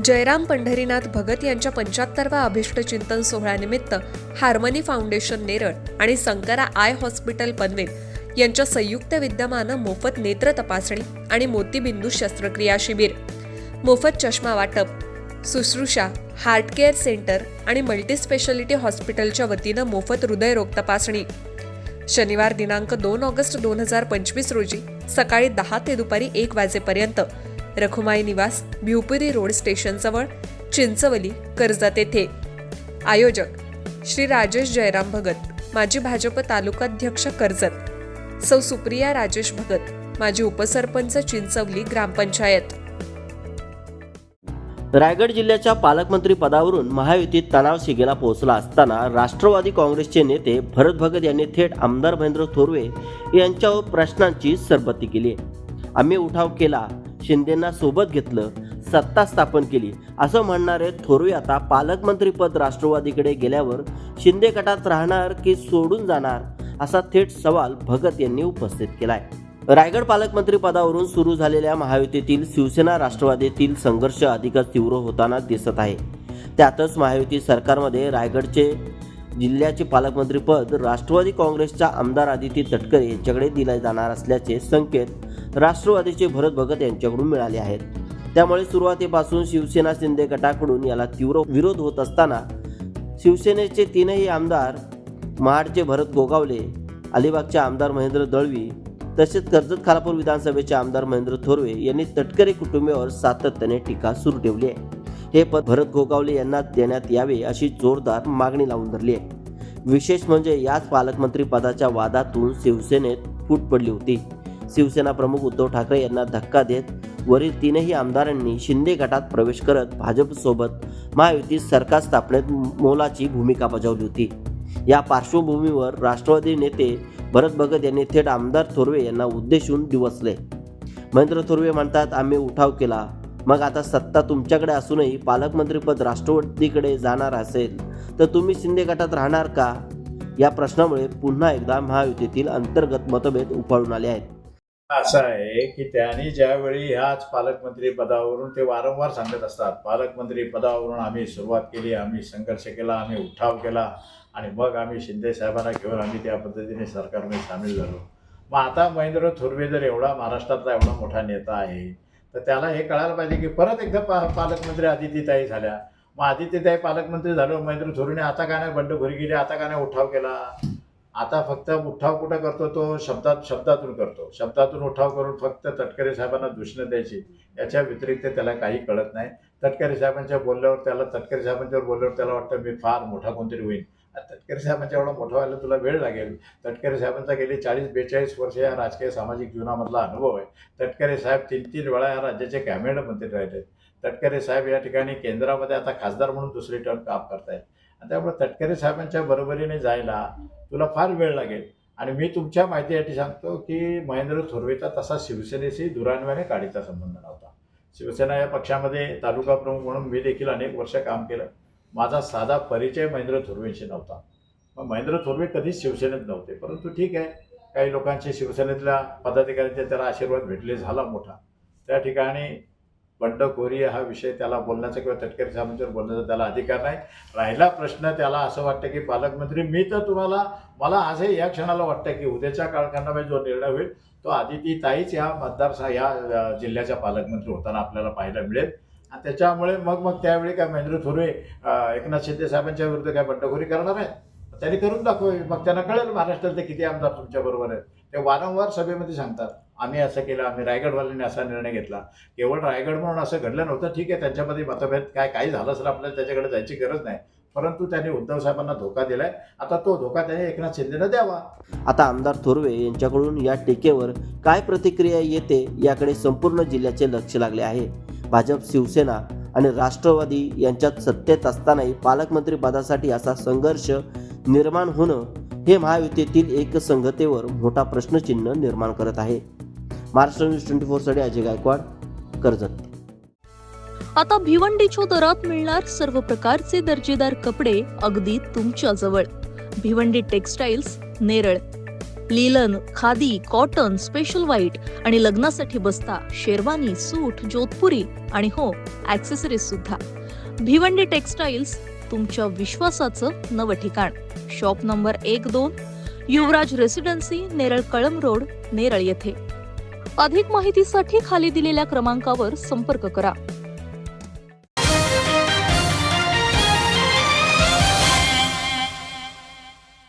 जयराम पंढरीनाथ भगत यांच्या पंच्याहत्तरवा अभिष्टचिंतन सोहळ्यानिमित्त हार्मनी फाउंडेशन नेरळ आणि संकरा आय हॉस्पिटल पनवेल यांच्या संयुक्त विद्यमानं मोफत नेत्र तपासणी आणि मोतीबिंदू शस्त्रक्रिया शिबिर मोफत चष्मा वाटप सुश्रूषा हार्ट केअर सेंटर आणि मल्टीस्पेशालिटी हॉस्पिटलच्या वतीनं मोफत हृदयरोग तपासणी. शनिवार दिनांक दोन ऑगस्ट दोन हजार पंचवीस रोजी सकाळी दहा ते दुपारी एक वाजेपर्यंत रखुमाई निवास भिवपुरी रोड स्टेशनजवळ चिंचवली कर्जत येथे. आयोजक श्री राजेश जयराम भगत माजी भाजप तालुकाध्यक्ष कर्जत. सौ सुप्रिया राजेश भगत माजी उपसरपंच चिंचवली ग्रामपंचायत. रायगड जिल्ह्याच्या पालकमंत्री पदावरून महायुतीत तणाव शिगेला पोहोचला असताना राष्ट्रवादी काँग्रेसचे नेते भरत भगत यांनी थेट आमदार महेंद्र थोरवे यांच्यावर प्रश्नांची सरबत्ती केली. आम्ही उठाव केला. शिंदेंना सोबत घेतलं सत्ता स्थापन केली. असं म्हणणारे थोरवे आता पालकमंत्रीपद राष्ट्रवादीकडे गेल्यावर शिंदे गटात राहणार की सोडून जाणार असा थेट सवाल भगत यांनी उपस्थित केलाय. रायगड पालकमंत्री पदावरून सुरू झालेल्या महायुतीतील शिवसेना राष्ट्रवादीतील संघर्ष अधिकच तीव्र होताना दिसत आहे. त्यातच महायुती सरकारमध्ये रायगडचे जिल्ह्याचे पालकमंत्रीपद राष्ट्रवादी काँग्रेसच्या आमदार आदिती तटकरे यांच्याकडे दिले जाणार असल्याचे संकेत राष्ट्रवादीचे भरत भगत यांच्याकडून मिळाले आहेत. त्यामुळे सुरुवातीपासून शिवसेना शिंदे गटाकडून याला तीव्र विरोध होत असताना शिवसेनेचे तीनही आमदार महाडचे भरत गोगावले अलिबागचे आमदार महेंद्र दळवी तसेच कर्जत खालापूर विधानसभेचे आमदार महेंद्र थोरवे यांनी तटकरे कुटुंबियावर सातत्याने टीका सुरू ठेवली आहे. हे पद भरत गोगावले यांना देण्यात यावे अशी जोरदार मागणी लावून धरली आहे. विशेष म्हणजे याच पालकमंत्री पदाच्या वादातून शिवसेनेत फूट पडली होती. शिवसेना प्रमुख उद्धव ठाकरे यांना धक्का देत वरील तीनही आमदारांनी शिंदे गटात प्रवेश करत भाजपसोबत महायुतीत सरकार स्थापनेत मोलाची भूमिका बजावली होती. या पार्श्वभूमीवर राष्ट्रवादी नेते भरत भगत यांनी थेट आमदार थोरवे यांना उद्देशून दिवसले. महेंद्र थोरवे म्हणतात आम्ही उठाव केला. मग आता सत्ता तुमच्याकडे असूनही पालकमंत्रीपद राष्ट्रवादीकडे जाणार असेल तर तुम्ही शिंदे गटात राहणार का? या प्रश्नामुळे पुन्हा एकदा महायुतीतील अंतर्गत मतभेद उफाळून आले आहेत. असं आहे की त्यांनी ज्यावेळी ह्याच पालकमंत्री पदावरून ते वारंवार सांगत असतात पालकमंत्री पदावरून आम्ही सुरुवात केली आम्ही संघर्ष केला आम्ही उठाव केला आणि मग आम्ही शिंदे साहेबांना घेऊन आम्ही त्या पद्धतीने सरकारमध्ये सामील झालो. मग आता महेंद्र थोरवे जर एवढा महाराष्ट्रातला एवढा मोठा नेता आहे तर त्याला हे कळायला पाहिजे की परत एकदा पा पालकमंत्री आदित्यताई झाल्या. मग आदित्यताई पालकमंत्री झालो महेंद्र थोरवेने आता का नाही बंडखोरी केली आता का नाही उठाव केला? आता फक्त उठाव कुठं करतो तो? शब्दात शब्दातून करतो. शब्दातून उठाव करून फक्त तटकरे साहेबांना दूषणं द्यायची. याच्या व्यतिरिक्त त्याला काही कळत नाही. तटकरे साहेबांच्या बोलल्यावर त्याला तटकरे साहेबांच्यावर बोलल्यावर त्याला वाटतं मी फार मोठा कोणतरी होईल तटकरे साहेबांच्या एवढा मोठा व्हायला तुला वेळ लागेल. तटकरे साहेबांचा गेली चाळीस बेचाळीस वर्ष या राजकीय सामाजिक जीवनामधला अनुभव आहे. तटकरे साहेब तीन तीन वेळा या राज्याचे कॅबिनेट मंत्री राहिले तटकरे साहेब या ठिकाणी केंद्रामध्ये आता खासदार म्हणून दुसरी टर्म काम करतायत. त्यामुळे तटकरे साहेबांच्या बरोबरीने जायला तुला फार वेळ लागेल. आणि मी तुमच्या माहितीसाठी सांगतो की महेंद्र थोरवेचा तसा शिवसेनेशी दुरान्व्याने काडीचा संबंध नव्हता. शिवसेना या पक्षामध्ये तालुका प्रमुख म्हणून मी देखील अनेक वर्ष काम केलं. माझा साधा परिचय महेंद्र थोरवेशी नव्हता. मग महेंद्र थोरवे कधीच शिवसेनेत नव्हते परंतु ठीक आहे. काही लोकांचे शिवसेनेतल्या पदाधिकाऱ्यांचे त्याला आशीर्वाद भेटले झाला मोठा. त्या ठिकाणी बंडखोरी हा विषय त्याला बोलण्याचा किंवा तटकरी साहेबांच्यावर बोलण्याचा त्याला अधिकार नाही. राहिला प्रश्न त्याला असं वाटतं की पालकमंत्री मी तर तुम्हाला मला आजही या क्षणाला वाटतं की उद्याच्या कालखंडामध्ये जो निर्णय होईल तो आदिती ताईच या मतदारसा या जिल्ह्याच्या पालकमंत्री होताना आपल्याला पाहायला मिळेल. आणि त्याच्यामुळे मग मग त्यावेळी काय महेंद्र थोरवे एकनाथ शिंदे साहेबांच्या विरुद्ध काय बंडखोरी करणार आहेत? त्यांनी करून दाखवे मग त्यांना कळेल महाराष्ट्रातले किती आमदार तुमच्याबरोबर आहेत. ते वारंवार सभेमध्ये सांगतात. आम्ही असं केलं आम्ही रायगडवाल्यांनी असा निर्णय घेतला. केवळ रायगड म्हणून असं घडलं नव्हतं ठीक आहे त्यांच्यामध्ये मतभेद काय काही झालं असेल आपल्याला त्याच्याकडे जायची गरज नाही. परंतु त्यांनी उद्धव साहेबांना धोका दिलाय. आता तो धोका त्यांनी एकनाथ शिंदेनं द्यावा. आता आमदार थोरवे यांच्याकडून या टीकेवर काय प्रतिक्रिया येते याकडे संपूर्ण जिल्ह्याचे लक्ष लागले आहे. भाजप शिवसेना आणि राष्ट्रवादी यांच्यात सत्तेत असतानाही पालकमंत्री पदासाठी असा संघर्ष निर्माण होणं हे महायुतीतील एकसंघतेवर मोठा प्रश्नचिन्ह निर्माण करत आहे. महाराष्ट्र न्यूज ट्वेंटी फोरसाठी अजय गायकवाड कर्जत. आता भिवंडीच्या दरात मिळणार सर्व प्रकारचे दर्जेदार कपडे अगदी तुमच्या जवळ. Bhiwandi textiles Neral. Linen khadi cotton special white आणि लग्नासाठी बस्ता शेरवानी सूट जोधपुरी आणि हो ऍक्सेसरीज सुद्धा. भिवंडी टेक्सटाईल्स तुमच्या विश्वासाचं नवं ठिकाण. शॉप नंबर एक दोन युवराज रेसिडेन्सी नेरळ कळम रोड नेरळ येथे. अधिक माहितीसाठी खाली दिलेल्या क्रमांकावर संपर्क करा.